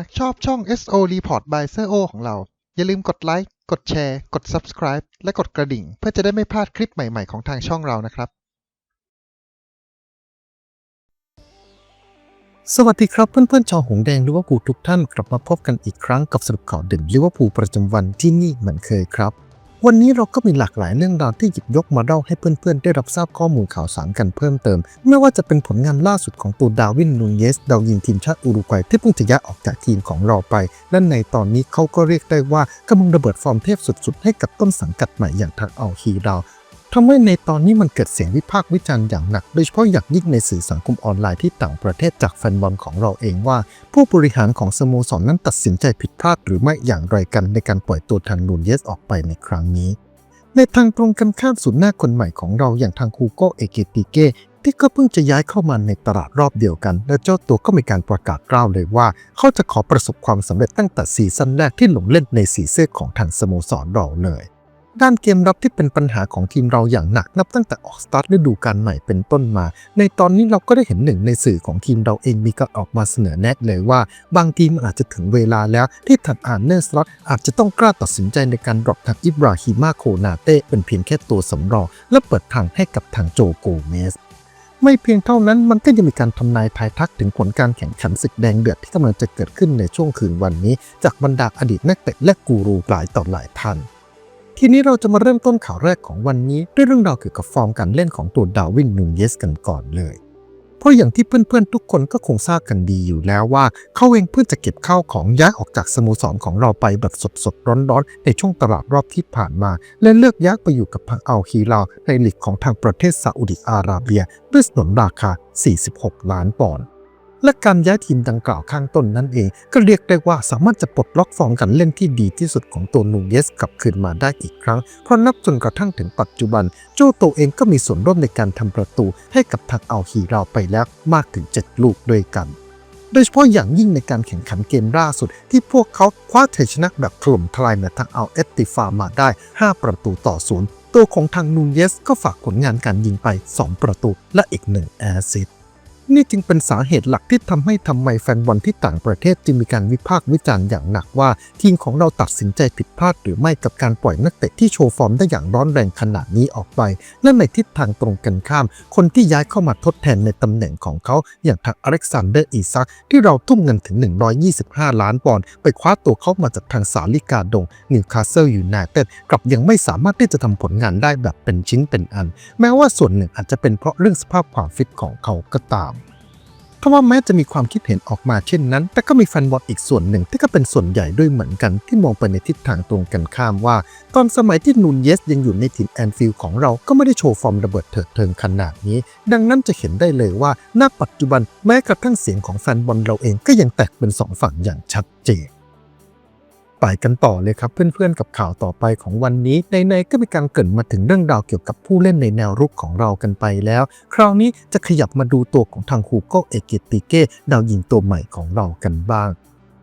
ากชอบช่อง SO Report by Sir O ของเรา อย่าลืมกดไลค์ กดแชร์ กด Subscribe และกดกระดิ่ง เพื่อจะได้ไม่พลาดคลิปใหม่ๆของทางช่องเรานะครับ สวัสดีครับเพื่อนๆชาวหงแดงลิเวอร์พูลทุกท่านกลับมาพบกันอีกครั้งกับสรุปข่าวเด่นลิเวอร์พูลประจำวันที่นี่เหมือนเคยครับ วันนี้เราก็มีหลากหลายเรื่องราวที่หยิบยกมาเล่าให้เพื่อนๆ ได้รับทราบข้อมูลข่าวสารกันเพิ่มเติม ไม่ว่าจะเป็นผลงานล่าสุดของตัวดาวินนูนเยส ดาวยิงทีมชาติอุรุกวัยที่เพิ่งจะย้ายออกจากทีมของเราไป และในตอนนี้เขาก็เรียกได้ว่ากำลังระเบิดฟอร์มเทพสุดๆ ให้กับต้นสังกัดใหม่อย่างทางอัลฮีดาว ทำให้ในตอนนี้มันเกิดเสียงวิพากษ์วิจารณ์อย่างหนัก โดยเฉพาะอย่างยิ่งในสื่อสังคมออนไลน์ที่ต่างประเทศจากแฟนบอลของเราเองว่า ผู้บริหารของสโมสรนั้นตัดสินใจผิดพลาดหรือไม่อย่างไรกันในการปล่อยตัวทางนูนเยสออกไปในครั้งนี้ ในทางตรงกันข้ามศูนย์หน้าคนใหม่ของเราอย่างทางคูโกเอเกติเกที่ก็เพิ่งจะย้ายเข้ามาในตลาดรอบเดียวกัน และเจ้าตัวก็มีการประกาศกล้าวเลยว่า เขาจะขอประสบความสำเร็จตั้งแต่ซีซั่นแรกที่ลงเล่นในสีเสื้อของทางสโมสรเราเลย ด้านเกมรับที่เป็นปัญหาของทีมเราอย่างหนักนับตั้งแต่ออกสตาร์ทฤดูกาลใหม่เป็นต้นมา ในตอนนี้เราก็ได้เห็นหนึ่งในสื่อของทีมเราเองมีการออกมาเสนอแนะเลยว่า บางทีมอาจจะถึงเวลาแล้ว ที่ถัดอ่านเนอร์สล็อตอาจจะต้องกล้าตัดสินใจในการดรอปทางอิบราฮิมาโคนาเต้เป็นเพียงแค่ตัวสำรองและเปิดทางให้กับทางโจโกเมสไม่เพียงเท่านั้นมันก็ยังมีการทำนายทายทักถึงผลการแข่งขันศึกแดงเดือดที่กำลังจะเกิดขึ้นในช่วงคืนวันนี้ จากบรรดาอดีตนักเตะและกูรูหลายต่อหลายท่าน ทีนี้เราจะมาเริ่มต้นข่าวแรกของวันนี้ ด้วยเรื่องราวเกี่ยวกับฟอร์มการเล่นของตัวดาวินนูนเยสกันก่อนเลย เพราะอย่างที่เพื่อนๆ ทุกคนก็คงทราบกันดีอยู่แล้วว่า เขาเองเพิ่งจะเก็บข้าวของย้ายออกจากสโมสรของเราไปแบบสดๆ ร้อนๆ ในช่วงตลาดรอบที่ผ่านมา และเลือกย้ายไปอยู่กับทางอัลฮีลาในลีกของทางประเทศซาอุดิอาระเบีย ด้วยสนนราคา 46 ล้านปอนด์ และการย้ายทีมดังกล่าวข้างต้นนั่นเอง ก็เรียกได้ว่าสามารถจะปลดล็อกฟอร์มการเล่นที่ดีที่สุดของตัวนูเยสกลับคืนมาได้อีกครั้ง เพราะนับจนกระทั่งถึงปัจจุบัน โจโตเองก็มีส่วนร่วมในการทำประตูให้กับทางอัลฮีเราไปแล้วมากถึง 7 ลูกด้วยกันโดยเฉพาะอย่างยิ่งในการแข่งขันเกมล่าสุด ที่พวกเขาคว้าชัยชนะแบบถล่มทลายเหนือทางอัลเอตติฟามาได้ 5 ประตูต่อศูนย์ตัวของทางนูนเยสก็ฝากผลงานการยิงไป 2 ประตูและอีก 1 แอสซิสต์ นี่จึงเป็นสาเหตุหลักที่ทำให้ทำไมแฟนบอลที่ต่างประเทศจึงมีการวิพากษ์วิจารณ์อย่างหนักว่า ทีมของเราตัดสินใจผิดพลาดหรือไม่กับการปล่อยนักเตะที่โชว์ฟอร์มได้อย่างร้อนแรงขนาดนี้ออกไป และในทิศทางตรงกันข้าม คนที่ย้ายเข้ามาทดแทนในตำแหน่งของเขา อย่างทางอเล็กซานเดอร์อีซัก ที่เราทุ่มเงินถึง 125 ล้านปอนด์ไปคว้าตัวเขามาจากทางสาลิกาดงนิวคาสเซิลยูไนเต็ดกลับยังไม่สามารถที่จะทำผลงานได้แบบเป็นชิ้นเป็นอัน แม้ว่าส่วนหนึ่งอาจจะเป็นเพราะเรื่องสภาพความฟิตของเขาก็ตาม เพราะว่าแม้จะมีความคิดเห็นออกมาเช่นนั้น แต่ก็มีแฟนบอลอีกส่วนหนึ่งที่ก็เป็นส่วนใหญ่ด้วยเหมือนกันที่มองไปในทิศทางตรงกันข้ามว่า ตอนสมัยที่นูนเยสยังอยู่ในถิ่นแอนฟิลด์ของเราก็ไม่ได้โชว์ฟอร์มระเบิดเถิดเทิงขนาดนี้ ดังนั้นจะเห็นได้เลยว่าณปัจจุบันแม้กระทั่งเสียงของแฟนบอลเราเองก็ยังแตกเป็นสองฝั่งอย่างชัดเจน ไปกันต่อเลยครับเพื่อนๆกับข่าวต่อไปของวันนี้ในๆก็มีการเกิดมาถึงเรื่องราวเกี่ยวกับผู้เล่นในแนวรุกของเรากันไปแล้ว คราวนี้จะขยับมาดูตัวของทางฮูโกเอเกติเก้ดาวยิงตัวใหม่ของเรากันบ้าง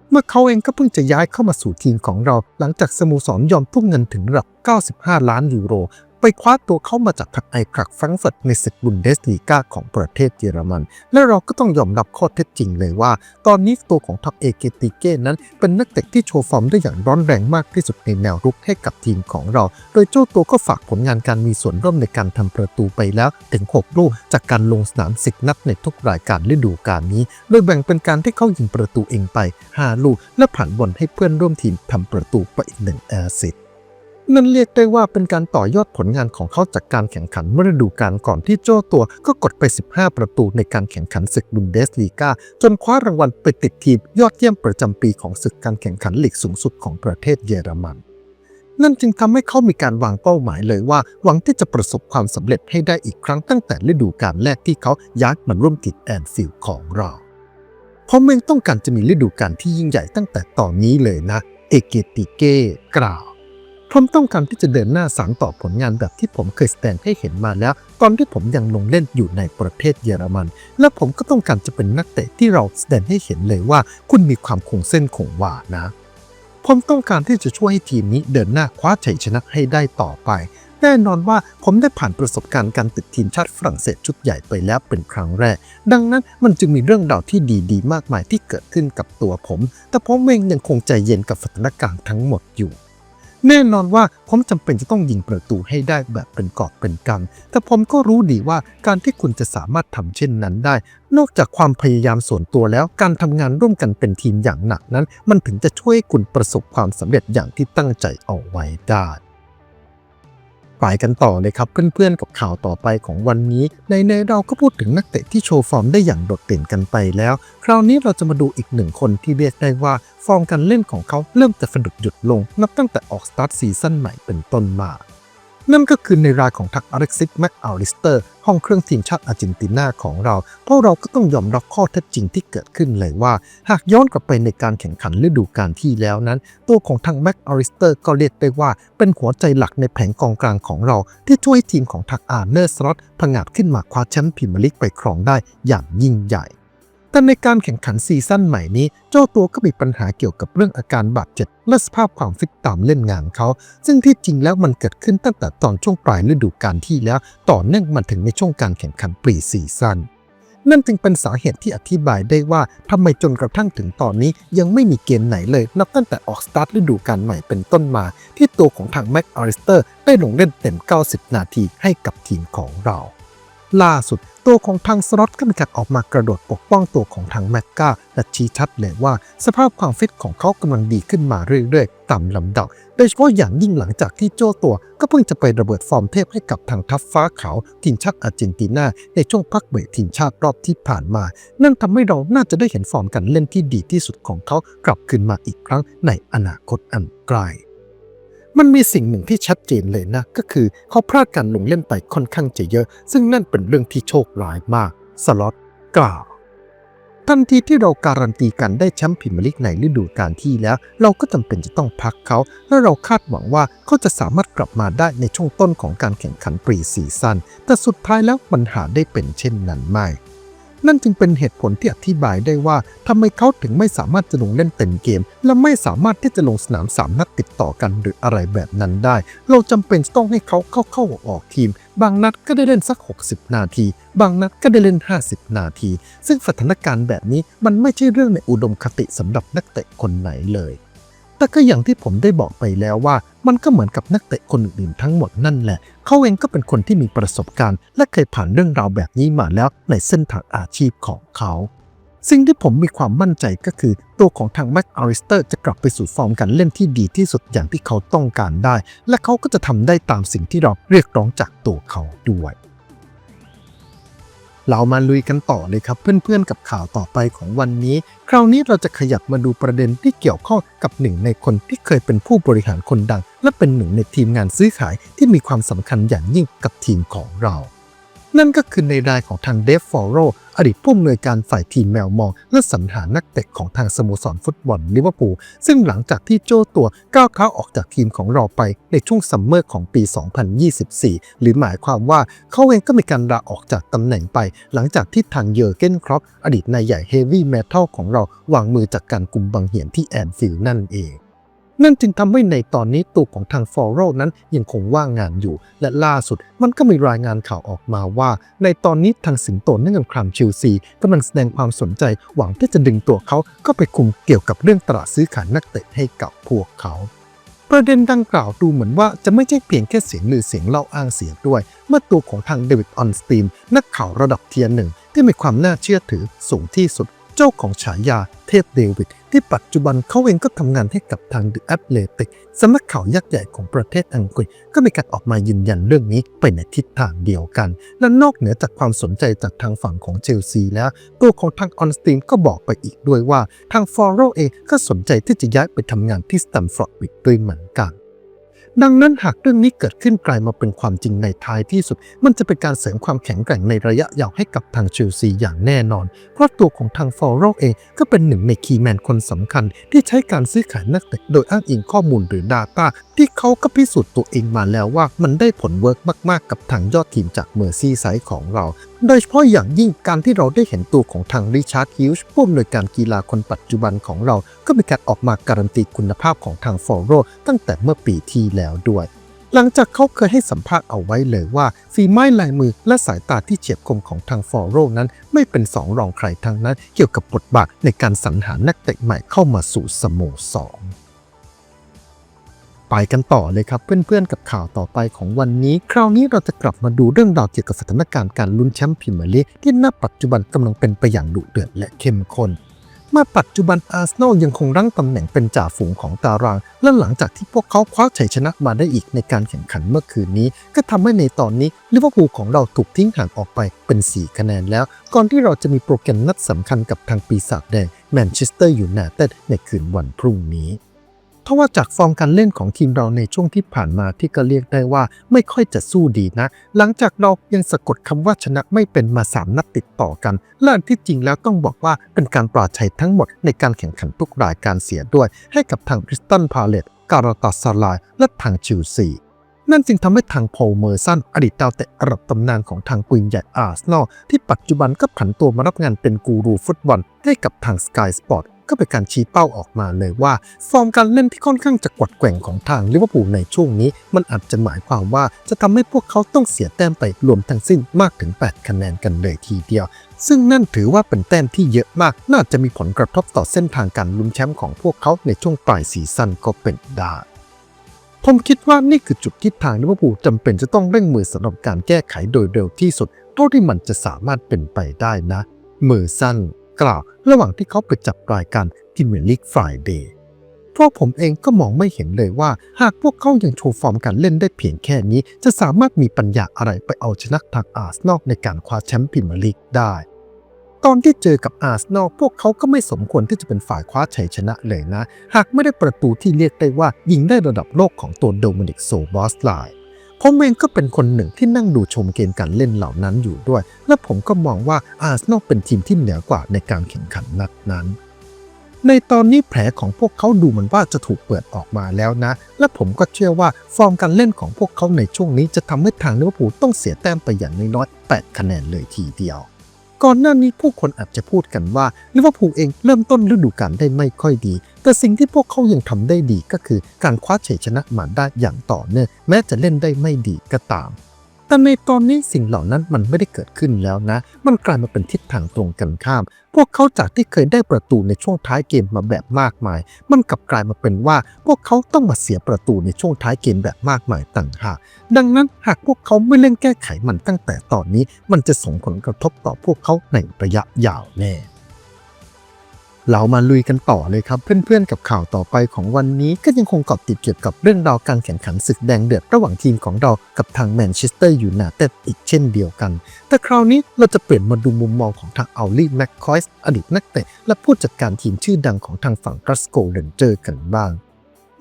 เมื่อเขาเองก็เพิ่งจะย้ายเข้ามาสู่ทีมของเรา หลังจากสโมสรยอมทุ่มเงินถึงระดับ 95 ล้านยูโร คว้าตัวเข้ามาจากทางไอครักฟรงเฟิร์ตในศึกบุนเดสลีกาของประเทศเยอรมัน และเราก็ต้องยอมรับข้อเท็จจริงเลยว่า ตอนนี้ตัวของทัพเอเกติเก้นั้นเป็นนักเตะที่โชว์ฟอร์มได้อย่างร้อนแรงมากที่สุดในแนวรุกให้กับทีมของเรา โดยเจ้าตัวก็ฝากผลงานการมีส่วนร่วมในการทำประตูไปแล้วถึง 6 ลูกจากการลงสนาม10นัดในทุกรายการฤดูกาลนี้ โดยแบ่งเป็นการที่เข้ายิงประตูเองไป 5 ลูก และผ่านบอลให้เพื่อนร่วมทีมทำประตูไปอีกหนึ่งแอสซิสต์ นั่นเรียกได้ว่าเป็นการต่อยอดผลงานของเขาจากการแข่งขันเมื่อฤดูกาลก่อนที่โจ้ตัวก็กดไป 15 ประตูในการแข่งขันศึกบุนเดสลีกาจนคว้ารางวัลไปติดทีมยอดเยี่ยมประจำปีของศึกการแข่งขันลีกสูงสุดของประเทศเยอรมันนั่นจึงทำให้เขามีการวางเป้าหมายเลยว่า หวังที่จะประสบความสำเร็จให้ได้อีกครั้งตั้งแต่ฤดูกาลแรกที่เขาย้ายมาร่วมทีมแอนฟิลด์ของเราผมเองต้องการจะมีฤดูกาลที่ยิ่งใหญ่ตั้งแต่ตอนนี้เลยนะ เอเกติเก้กล่าว ผมต้องการที่จะเดินหน้าสานต่อผลงานแบบที่ผมเคยแสดงให้เห็นมาแล้วตอนที่ผมยังลงเล่นอยู่ในประเทศเยอรมัน และผมก็ต้องการจะเป็นนักเตะที่เราแสดงให้เห็นเลยว่า คุณมีความคงเส้นคงวานะ ผมต้องการที่จะช่วยให้ทีมนี้เดินหน้าคว้าชัยชนะให้ได้ต่อไป แน่นอนว่าผมได้ผ่านประสบการณ์การติดทีมชาติฝรั่งเศสชุดใหญ่ไปแล้วเป็นครั้งแรก ดังนั้นมันจึงมีเรื่องราวที่ดีๆ มากมายที่เกิดขึ้นกับตัวผม แต่ผมเองยังคงใจเย็นกับสถานการณ์ทั้งหมดอยู่ แน่นอนว่าผมจำเป็นจะต้องยิงประตูให้ได้แบบเป็นกอบเป็นกำแต่ผมก็รู้ดีว่าการที่คุณจะสามารถทำเช่นนั้นได้ นอกจากความพยายามส่วนตัวแล้วการทำงานร่วมกันเป็นทีมอย่างหนักนั้น มันถึงจะช่วยคุณประสบความสำเร็จอย่างที่ตั้งใจเอาไว้ได้ ไปกันต่อเลยครับเพื่อนๆกับข่าวต่อไปของวันนี้ ในเนเราก็พูดถึงนักเตะที่โชว์ฟอร์มได้อย่างโดดเด่นกันไปแล้ว คราวนี้เราจะมาดูอีกหนึ่งคนที่เรียกได้ว่าฟอร์มการเล่นของเขาเริ่มจะสะดุดหยุดลง นับตั้งแต่ออกสตาร์ทซีซั่นใหม่เป็นต้นมา นั่นก็คือในรายของทักอเล็กซิสแมคอัลลิสเตอร์ห้องเครื่องทีมชาติอาร์เจนตินาของเรา เพราะเราก็ต้องยอมรับข้อเท็จจริงที่เกิดขึ้นเลยว่า หากย้อนกลับไปในการแข่งขันฤดูกาลที่แล้วนั้น ตัวของทางแม็กอริสเตอร์ก็เรียกได้ว่าเป็นหัวใจหลักในแผงกองกลางของเรา ที่ช่วยให้ทีมของทักอาร์เนอร์สล็อตผงาดขึ้นมาคว้าแชมป์พรีเมียร์ลีกไปครองได้อย่างยิ่งใหญ่ แต่ในการแข่งขันซีซั่นใหม่นี้ เจ้าตัวก็มีปัญหาเกี่ยวกับเรื่องอาการบาดเจ็บและสภาพความฟิตตามเล่นงานเขา ซึ่งที่จริงแล้วมันเกิดขึ้นตั้งแต่ตอนช่วงปลายฤดูกาลที่แล้ว ต่อเนื่องมาถึงในช่วงการแข่งขันปรีซีซั่นนั่นจึงเป็นสาเหตุที่อธิบายได้ว่าทำไมจนกระทั่งถึงตอนนี้ยังไม่มีเกมไหนเลย นับตั้งแต่ออกสตาร์ทฤดูกาลใหม่เป็นต้นมา ที่ตัวของทางแม็กอาริสเตอร์ได้ลงเล่นเต็ม 90 นาทีให้กับทีมของเรา ล่าสุดตัวของทางสล็อตก็มีการออกมากระโดดปกป้องตัวของทางแม็กกาและชี้ชัดเลยว่า สภาพความฟิตของเขากำลังดีขึ้นมาเรื่อยๆ ตามลำดับ โดยเฉพาะอย่างยิ่งหลังจากที่โจตัว ก็เพิ่งจะไประเบิดฟอร์มเทพให้กับทางทัพฟ้าขาวทีมชาติอาร์เจนตินาในช่วงพักเบรกทีมชาติรอบที่ผ่านมา นั่นทำให้เราน่าจะได้เห็นฟอร์มการเล่นที่ดีที่สุดของเขากลับคืนมาอีกครั้งในอนาคตอันไกล มันมีสิ่งหนึ่งที่ชัดเจนเลยนะ ก็คือเขาพลาดการลงเล่นไปค่อนข้างจะเยอะ ซึ่งนั่นเป็นเรื่องที่โชคร้ายมาก สล็อตกล่าวทันทีที่เราการันตีกันได้แชมป์พรีเมียร์ลีกในฤดูกาลที่แล้ว เราก็จำเป็นจะต้องพักเขา และเราคาดหวังว่าเขาจะสามารถกลับมาได้ในช่วงต้นของการแข่งขันปรีซีซั่นแต่สุดท้ายแล้วปัญหาได้เป็นเช่นนั้นไม่ นั่นจึงเป็นเหตุผลที่อธิบายได้ว่าทำไมเขาถึงไม่สามารถจะลงเล่นเต็มเกม และไม่สามารถที่จะลงสนามสามนัดติดต่อกันหรืออะไรแบบนั้นได้ เราจำเป็นต้องให้เขาเข้าเข้าออกออกทีม บางนัดก็ได้เล่นสัก 60 นาที บางนัดก็ได้เล่น 50 นาที ซึ่งสถานการณ์แบบนี้มันไม่ใช่เรื่องในอุดมคติสำหรับนักเตะคนไหนเลยแต่ก็อย่างที่ผมได้บอกไปแล้วว่า มันก็เหมือนกับนักเตะคนอื่นๆทั้งหมดนั่นแหละ เขาเองก็เป็นคนที่มีประสบการณ์ และเคยผ่านเรื่องราวแบบนี้มาแล้วในเส้นทางอาชีพของเขา สิ่งที่ผมมีความมั่นใจก็คือ ตัวของทางแม็กอาริสเตอร์จะกลับไปสู่ฟอร์มการเล่นที่ดีที่สุดอย่างที่เขาต้องการได้ และเขาก็จะทำได้ตามสิ่งที่เราเรียกร้องจากตัวเขาด้วย เรามาลุยกันต่อเลยครับ เพื่อนๆกับข่าวต่อไปของวันนี้ คราวนี้เราจะขยับมาดูประเด็นที่เกี่ยวข้องกับหนึ่งในคนที่เคยเป็นผู้บริหารคนดัง และเป็นหนึ่งในทีมงานซื้อขายที่มีความสำคัญอย่างยิ่งกับทีมของเรา นั่นก็คือในรายของทางเดฟฟอโร อดีตผู้อำนวยการฝ่ายทีมแมวมอง และสรรหานักเตะของทางสโมสรฟุตบอลลิเวอร์พูลซึ่งหลังจากที่โจ้ตัวก้าวเข้าออกจากทีมของเราไปในช่วงซัมเมอร์ของปี 2024 หรือหมายความว่าเขาเองก็มีการลาออกจากตำแหน่งไป หลังจากที่ทางเยอร์เกนครอปอดีตนายใหญ่เฮฟวี่เมทัลของเราวางมือจากการกุมบังเหียนที่แอนฟิลด์นั่นเอง นั่นจึงทำให้ในตอนนี้ตัวของทางฟอร์โรนั้นยังคงว่างงานอยู่ และล่าสุดมันก็มีรายงานข่าวออกมาว่า ในตอนนี้ทางสิงโตนั่งกับครามชิลซีกำลังแสดงความสนใจหวังที่จะดึงตัวเขาก็ไปคุมเกี่ยวกับเรื่องตลาดซื้อขายนักเตะให้กับพวกเขาประเด็นดังกล่าวดูเหมือนว่าจะไม่ใช่เพียงแค่เสียงลือเสียงเล่าอ้างเสียด้วย เมื่อตัวของทางเดวิดออนสตีนนักข่าวระดับเทียร์หนึ่งที่มีความน่าเชื่อถือสูงที่สุด เจ้าของฉายาเทพเดวิด ที่ปัจจุบันเขาเองก็ทำงานให้กับทาง The Athletic สำนักข่าวยักษ์ใหญ่ของประเทศอังกฤษ ก็มีการออกมายืนยันเรื่องนี้ไปในทิศทางเดียวกัน และนอกเหนือจากความสนใจจากทางฝั่งของเชลซีแล้ว ตัวของทางออนสตีนก็บอกไปอีกด้วยว่า ทางฟอร์โรเองก็สนใจที่จะย้ายไปทำงานที่สแตมฟอร์ดวิดด้วยเหมือนกัน ดังนั้นหากเรื่องนี้เกิดขึ้นกลายมาเป็นความจริงในท้ายที่สุด มันจะเป็นการเสริมความแข็งแกร่งในระยะยาวให้กับทางเชลซีอย่างแน่นอน เพราะตัวของทางฟอร์โรเองก็เป็นหนึ่งในคีย์แมนคนสำคัญ ที่ใช้การซื้อขายนักเตะโดยอ้างอิงข้อมูลหรือ Data ที่เขาก็พิสูจน์ตัวเองมาแล้วว่ามันได้ผลเวิร์กมาก ๆ กับทางยอดทีมจากเมอร์ซี่ไซด์ของเราโดยเฉพาะอย่างยิ่งการที่เราได้เห็นตัวของทางริชาร์ดฮิลส์ผู้อำนวยการกีฬาคนปัจจุบันของเรา ก็มีการออกมาการันตีคุณภาพของทางฟอร์โรตั้งแต่เมื่อปีที่แล้วด้วย หลังจากเขาเคยให้สัมภาษณ์เอาไว้เลยว่าฝีไม้ลายมือและสายตาที่เฉียบคมของทางฟอร์โรนั้นไม่เป็นสองรองใครทั้งนั้น เกี่ยวกับบทบาทในการสรรหานักเตะใหม่เข้ามาสู่สโมสร ไปกันต่อเลยครับเพื่อนๆกับข่าวต่อไปของวันนี้ คราวนี้เราจะกลับมาดูเรื่องราวเกี่ยวกับสถานการณ์การลุ้นแชมป์พรีเมียร์ลีกที่ณปัจจุบันกำลังเป็นไปอย่างดุเดือดและเข้มข้นมื่อปัจจุบันอาร์เซนอลยังคงรั้งตำแหน่งเป็นจ่าฝูงของตาราง และหลังจากที่พวกเขาคว้าชัยชนะมาได้อีกในการแข่งขันเมื่อคืนนี้ ก็ทำให้ในตอนนี้ลิเวอร์พูลของเราถูกทิ้งห่างออกไปเป็น 4 คะแนนแล้ว ก่อนที่เราจะมีโปรแกรมนัดสำคัญกับทางปีศาจแดงแมนเชสเตอร์ยูไนเต็ดในคืนวันพรุ่งนี้ ทว่าจากฟอร์มการเล่นของทีมเราในช่วงที่ผ่านมาที่ก็เรียกได้ว่าไม่ค่อยจะสู้ดีนะ หลังจากเรายังสะกดคำว่าชนะไม่เป็นมา 3 นัดติดต่อกันและอันที่จริงแล้วต้องบอกว่าเป็นการปราชัยทั้งหมดในการแข่งขันทุกรายการเสียด้วย ให้กับทางคริสตันพาเลตการาตาสลายและทางชิลซีนั่นจึงทำให้ทางโพลเมอร์สันอดีตดาวเตะระดับตำนานของทางกุยนใหญ่อาร์เซนอลที่ปัจจุบันก็ผันตัวมารับงานเป็นกูรูฟุตบอลให้กับทางสกายสปอร์ต ก็เป็นการชี้เป้าออกมาเลยว่า ฟอร์มการเล่นที่ค่อนข้างจะกวัดแกว่งของทางลิเวอร์พูลในช่วงนี้ มันอาจจะหมายความว่าจะทำให้พวกเขาต้องเสียแต้มไปรวมทั้งสิ้นมากถึง 8 คะแนนกันเลยทีเดียว ซึ่งนั่นถือว่าเป็นแต้มที่เยอะมาก น่าจะมีผลกระทบต่อเส้นทางการลุ้นแชมป์ของพวกเขาในช่วงปลายซีซั่นก็เป็นได้ผมคิดว่านี่คือจุดที่ทางลิเวอร์พูลจำเป็นจะต้องเร่งมือสำหรับการแก้ไขโดยเร็วที่สุดเท่าที่มันจะสามารถเป็นไปได้นะ มือสั้น กล่าว ระหว่างที่เขาไปจับรายการพรีเมลีกฟรายเดย์พราะผมเองก็มองไม่เห็นเลยว่า หากพวกเขายังโชว์ฟอร์มการเล่นได้เพียงแค่นี้ จะสามารถมีปัญญาอะไรไปเอาชนะทางอาร์เซนอลในการคว้าแชมป์พรีเมียร์ลีกได้ ตอนที่เจอกับอาร์เซนอลพวกเขาก็ไม่สมควรที่จะเป็นฝ่ายคว้าชัยชนะเลยนะ หากไม่ได้ประตูที่เรียกได้ว่ายิงได้ระดับโลกของตัวโดมินิกโซบอสไลน์ ผมเองก็เป็นคนหนึ่งที่นั่งดูชมเกมการเล่นเหล่านั้นอยู่ด้วย และผมก็มองว่าอาร์เซนอลเป็นทีมที่เหนือกว่าในการแข่งขันนัดนั้น ในตอนนี้แผลของพวกเขาดูเหมือนว่าจะถูกเปิดออกมาแล้วนะ และผมก็เชื่อว่าฟอร์มการเล่นของพวกเขาในช่วงนี้จะทำให้ทางลิเวอร์พูลต้องเสียแต้มไปอย่างน้อยๆ8คะแนนเลยทีเดียว ก่อนหน้านี้ผู้คนอาจจะพูดกันว่าลิเวอร์พูลเองเริ่มต้นฤดูกาลได้ไม่ค่อยดี แต่สิ่งที่พวกเขายังทำได้ดีก็คือการคว้าชัยชนะมาได้อย่างต่อเนื่องแม้จะเล่นได้ไม่ดีก็ตาม แต่ในตอนนี้สิ่งเหล่านั้นมันไม่ได้เกิดขึ้นแล้วนะ มันกลายมาเป็นทิศทางตรงกันข้าม พวกเขาจากที่เคยได้ประตูในช่วงท้ายเกมมาแบบมากมาย มันกลับกลายมาเป็นว่า พวกเขาต้องมาเสียประตูในช่วงท้ายเกมแบบมากมายต่างหาก ดังนั้นหากพวกเขาไม่เร่งแก้ไขมันตั้งแต่ตอนนี้ มันจะส่งผลกระทบต่อพวกเขาในระยะยาวแน่ เรามาลุยกันต่อเลยครับ เพื่อนๆกับข่าวต่อไปของวันนี้ก็ยังคงเกาะติดเกี่ยวกับเรื่องราวการแข่งขันศึกแดงเดือดระหว่างทีมของเรากับทางแมนเชสเตอร์ยูไนเต็ดอีกเช่นเดียวกัน แต่คราวนี้เราจะเปลี่ยนมาดูมุมมองของทางอัลลี่แม็กคอยส์อดีตนักเตะและผู้จัดการทีมชื่อดังของทางฝั่งกรัสโกเรนเจอร์กันบ้าง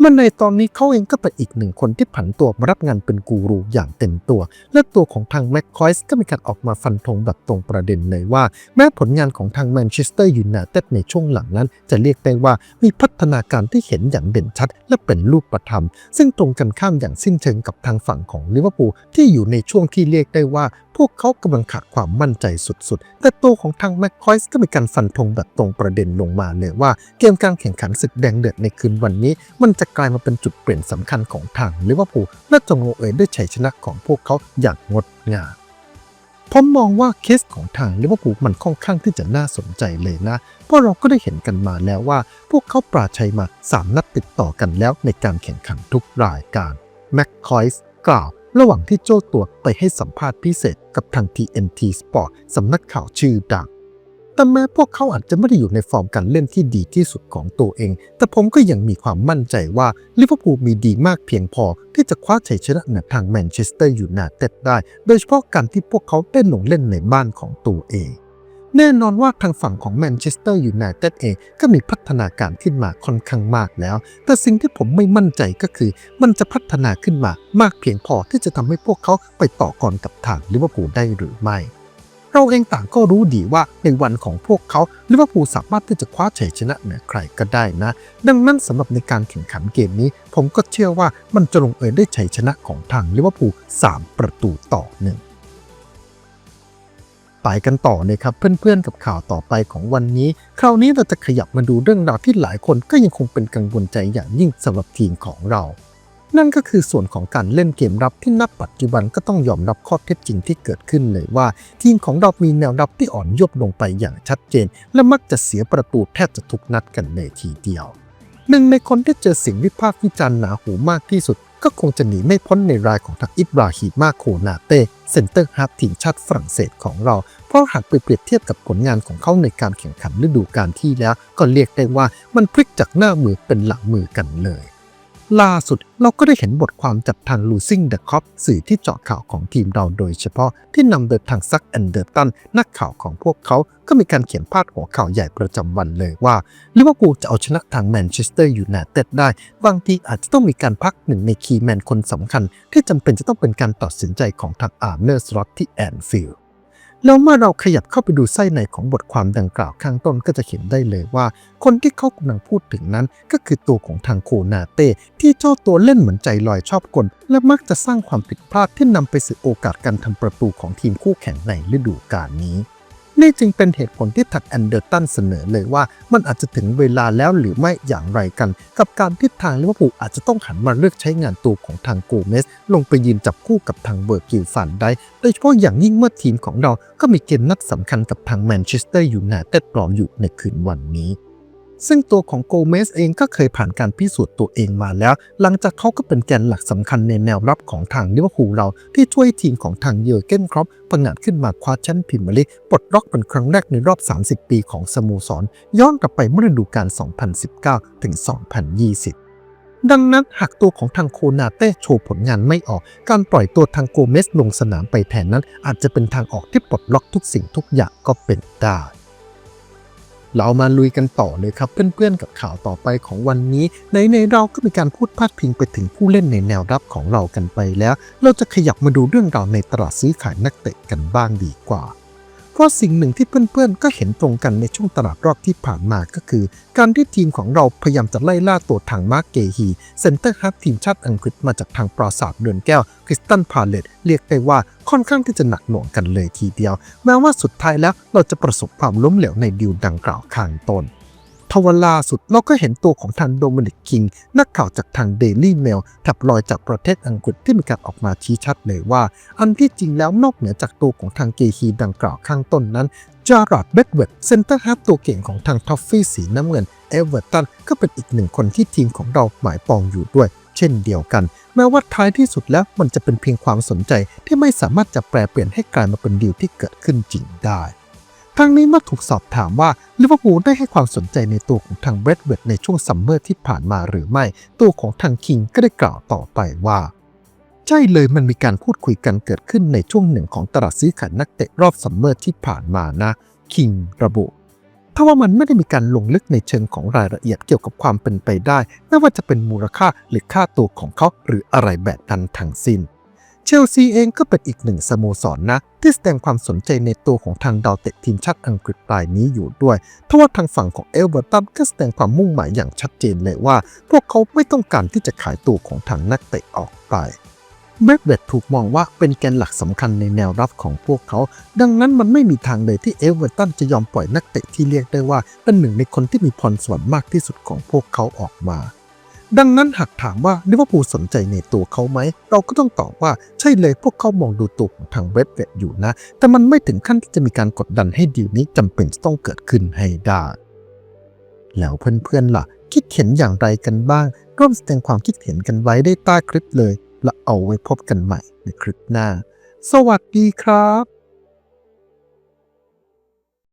มันในตอนนี้เขาเองก็เป็นอีกหนึ่งคนที่ผันตัวมารับงานเป็นกูรูอย่างเต็มตัว และตัวของทางแมคคอยส์ก็มีการออกมาฟันธงแบบตรงประเด็นเลยว่า แม้ผลงานของทางแมนเชสเตอร์ยูไนเต็ดในช่วงหลังนั้น จะเรียกได้ว่ามีพัฒนาการที่เห็นอย่างเด่นชัด และเป็นรูปธรรม ซึ่งตรงกันข้ามอย่างสิ้นเชิงกับทางฝั่งของลิเวอร์พูลที่อยู่ในช่วงที่เรียกได้ว่า พวกเขากำลังขาดความมั่นใจสุดๆ แต่ตัวของทางแมคคอยส์ก็มีการฟันธงแบบตรงประเด็นลงมาเลยว่าเกมการแข่งขันศึกแดงเดือดในคืนวันนี้ มันจะกลายมาเป็นจุดเปลี่ยนสำคัญของทางลิเวอร์พูลและจงลงเอยด้วยชัยชนะของพวกเขาอย่างงดงามผมมองว่าเคสของทางลิเวอร์พูลมันค่อนข้างที่จะน่าสนใจเลยนะ เพราะเราก็ได้เห็นกันมาแล้วว่า พวกเขาปราชัยมา 3 นัดติดต่อกันแล้วในการแข่งขันทุกรายการแมคคอยส์กล่าว ระหว่างที่โจ้ตัวไปให้สัมภาษณ์พิเศษกับทาง TNT Sport สำนักข่าวชื่อดัง แต่แม้พวกเขาอาจจะไม่ได้อยู่ในฟอร์มการเล่นที่ดีที่สุดของตัวเอง แต่ผมก็ยังมีความมั่นใจว่าลิเวอร์พูลมีดีมากเพียงพอที่จะคว้าชัยชนะเหนือทางแมนเชสเตอร์ยูไนเต็ดได้ โดยเฉพาะการที่พวกเขาได้ลงเล่นในบ้านของตัวเอง แน่นอนว่าทางฝั่งของแมนเชสเตอร์ยูไนเต็ดเองก็มีพัฒนาการขึ้นมาค่อนข้างมากแล้ว แต่สิ่งที่ผมไม่มั่นใจก็คือ มันจะพัฒนาขึ้นมามากเพียงพอที่จะทำให้พวกเขาไปต่อกรกับทางลิเวอร์พูลได้หรือไม่ เราเองต่างก็รู้ดีว่าในวันของพวกเขาลิเวอร์พูลสามารถที่จะคว้าชัยชนะเหนือใครก็ได้นะ ดังนั้นสำหรับในการแข่งขันเกมนี้ ผมก็เชื่อว่ามันจะลงเอยด้วยชัยชนะของทางลิเวอร์พูล3ประตูต่อหนึ่ง ไปกันต่อเลยครับเพื่อนๆกับข่าวต่อไปของวันนี้ คราวนี้เราจะขยับมาดูเรื่องราวที่หลายคนก็ยังคงเป็นกังวลใจอย่างยิ่งสำหรับทีมของเรา นั่นก็คือส่วนของการเล่นเกมรับที่นับปัจจุบันก็ต้องยอมรับข้อเท็จจริงที่เกิดขึ้นเลยว่า ทีมของเรามีแนวรับที่อ่อนโยบลงไปอย่างชัดเจน และมักจะเสียประตูแทบจะทุกนัดกันเลยทีเดียวหนึ่งในคนที่เจอสียงวิพากษ์วิจารณ์หนาหูมากที่สุด ก็คงจะหนีไม่พ้นในรายของทางอิบราฮิมาโคนาเต้เซนเตอร์ฮาร์ฟทีมชาติฝรั่งเศสของเรา เพราะหากไปเปรียบเทียบกับผลงานของเขาในการแข่งขันฤดูกาลที่แล้ว ก็เรียกได้ว่ามันพลิกจากหน้ามือเป็นหลังมือกันเลย ล่าสุดเราก็ได้เห็นบทความจากทางลูซิงเดอะคอปสื่อที่เจาะข่าวของทีมเราโดยเฉพาะที่นำโดยทางซักแอนเดอร์ตันนักข่าวของพวกเขาก็มีการเขียนพาดหัวข่าวใหญ่ประจำวันเลยว่าลิเวอร์พูลจะเอาชนะทางแมนเชสเตอร์ยูไนเต็ดได้ บางทีอาจจะต้องมีการพักหนึ่งในคีย์แมนคนสำคัญ ที่จำเป็นจะต้องเป็นการตัดสินใจของทางอาร์เนอร์สล็อตที่แอนฟิลด์ แล้วเมื่อเราขยับเข้าไปดูไส้ในของบทความดังกล่าวข้างต้นก็จะเห็นได้เลยว่า คนที่เขากำลังพูดถึงนั้น ก็คือตัวของทางโคนาเต้ที่เจ้าตัวเล่นเหมือนใจลอยชอบกล และมักจะสร้างความผิดพลาดที่นำไปสู่โอกาสการทำประตูของทีมคู่แข่งในฤดูกาลนี้ นี่จึงเป็นเหตุผลที่ทักแอนเดอร์ตันเสนอเลยว่า มันอาจจะถึงเวลาแล้วหรือไม่อย่างไรกัน กับการที่ทางลิเวอร์พูลอาจจะต้องหันมาเลือกใช้งานตัวของทางโกเมส ลงไปยืนจับคู่กับทางเบอร์กิลฟันได้โดยเฉพาะอย่างยิ่งเมื่อทีมของเราก็มีเกมนัดสำคัญกับทางแมนเชสเตอร์ยูไนเต็ดรออยู่ในคืนวันนี้ ซึ่งตัวของโกเมสเองก็เคยผ่านการพิสูจน์ตัวเองมาแล้ว หลังจากเขาก็เป็นแกนหลักสำคัญในแนวรับของทางลิเวอร์พูลเราที่ช่วยทีมของทางเยอร์เกนครอปประงาดขึ้นมาคว้าแชมป์พรีเมียร์ลีกปลดล็อกเป็นครั้งแรกในรอบ 30 ปีของสโมสร ย้อนกลับไปเมื่อฤดูกาล 2019 ถึง 2020ดังนั้นหากตัวของทางโคนาเต้โชว์ผลงานไม่ออก การปล่อยตัวทางโกเมสลงสนามไปแทนนั้น อาจจะเป็นทางออกที่ปลดล็อกทุกสิ่งทุกอย่างก็เป็นได้ เรามาลุยกันต่อเลยครับเพื่อนๆกับข่าวต่อไปของวันนี้ ในในเราก็มีการพูดพาดพิงไปถึงผู้เล่นในแนวรับของเรากันไปแล้ว เราจะขยับมาดูเรื่องราวในตลาดซื้อขายนักเตะกันบ้างดีกว่า เพราะสิ่งหนึ่งที่เพื่อนๆ ก็เห็นตรงกันในช่วงตลาดรอบที่ผ่านมาก็คือ การที่ทีมของเราพยายามจะไล่ล่าตัวทางมาร์กเกฮีเซนเตอร์ฮาร์ฟทีมชาติอังกฤษมาจากทางปราสาทเดือนแก้วคริสตันพาเลตเรียกได้ว่าค่อนข้างที่จะหนักหน่วงกันเลยทีเดียว แม้ว่าสุดท้ายแล้วเราจะประสบความล้มเหลวในดิวดังกล่าวข้างต้น ทว่าล่าสุดเราก็เห็นตัวของทางโดมินิกคิง นักข่าวจากทางเดลี่เมลทับลอยจากประเทศอังกฤษที่มีการออกมาชี้ชัดเลยว่า อันที่จริงแล้วนอกเหนือจากตัวของทางเกฮีดังกล่าวข้างต้นนั้นจาราดเบดเวดเซนเตอร์ฮาร์ฟตัวเก่งของทางทอฟฟี่สีน้ำเงินเอเวอร์ตันก็เป็นอีกหนึ่งคนที่ทีมของเราหมายปองอยู่ด้วยเช่นเดียวกัน แม้ว่าท้ายที่สุดแล้วมันจะเป็นเพียงความสนใจที่ไม่สามารถจะแปลเปลี่ยนให้กลายมาเป็นดีลที่เกิดขึ้นจริงได้ ทั้งนี้เมื่อถูกสอบถามว่าลิเวอร์พูลได้ให้ความสนใจในตัวของทางเบรดเวดในช่วงซัมเมอร์ที่ผ่านมาหรือไม่ ตัวของทางคิงก็ได้กล่าวต่อไปว่า ใช่เลยมันมีการพูดคุยกันเกิดขึ้นในช่วงหนึ่งของตลาดซื้อขายนักเตะรอบซัมเมอร์ที่ผ่านมานะ คิงระบุถ้าว่ามันไม่ได้มีการลงลึกในเชิงของรายละเอียดเกี่ยวกับความเป็นไปได้ไม่ว่าจะเป็นมูลค่าหรือค่าตัวของเขาหรืออะไรแบบนั้นทั้งสิ้น เชลซีเองก็เป็นอีกหนึ่งสโมสรนนะที่แสดงความสนใจในตัวของทางดาวเตะทีมชาติอังกฤษรายนี้อยู่ด้วยทว่าทางฝั่งของเอลเวอร์ตันก็แสดงความมุ่งหมายอย่างชัดเจนเลยว่า พวกเขาไม่ต้องการที่จะขายตัวของทางนักเตะออกไปเบรดเวดถูกมองว่าเป็นแกนหลักสำคัญในแนวรับของพวกเขา ดังนั้นมันไม่มีทางเลยที่เอเวอร์ตันจะยอมปล่อยนักเตะที่เรียกได้ว่าเป็นหนึ่งในคนที่มีพรสวรรค์มากที่สุดของพวกเขาออกมา ดังนั้นหากถามว่าลิเวอร์พูลสนใจในตัวเขาไหม เราก็ต้องตอบว่าใช่เลยพวกเขามองดูตัวของทางเบรดเวดอยู่นะ แต่มันไม่ถึงขั้นที่จะมีการกดดันให้ดีลนี้จำเป็นต้องเกิดขึ้นให้ได้ แล้วเพื่อนๆล่ะ คิดเห็นอย่างไรกันบ้าง ร่วมแสดงความคิดเห็นกันไว้ได้ใต้คลิปเลย และเอาไว้พบกันใหม่ในคลิปหน้า สวัสดีครับ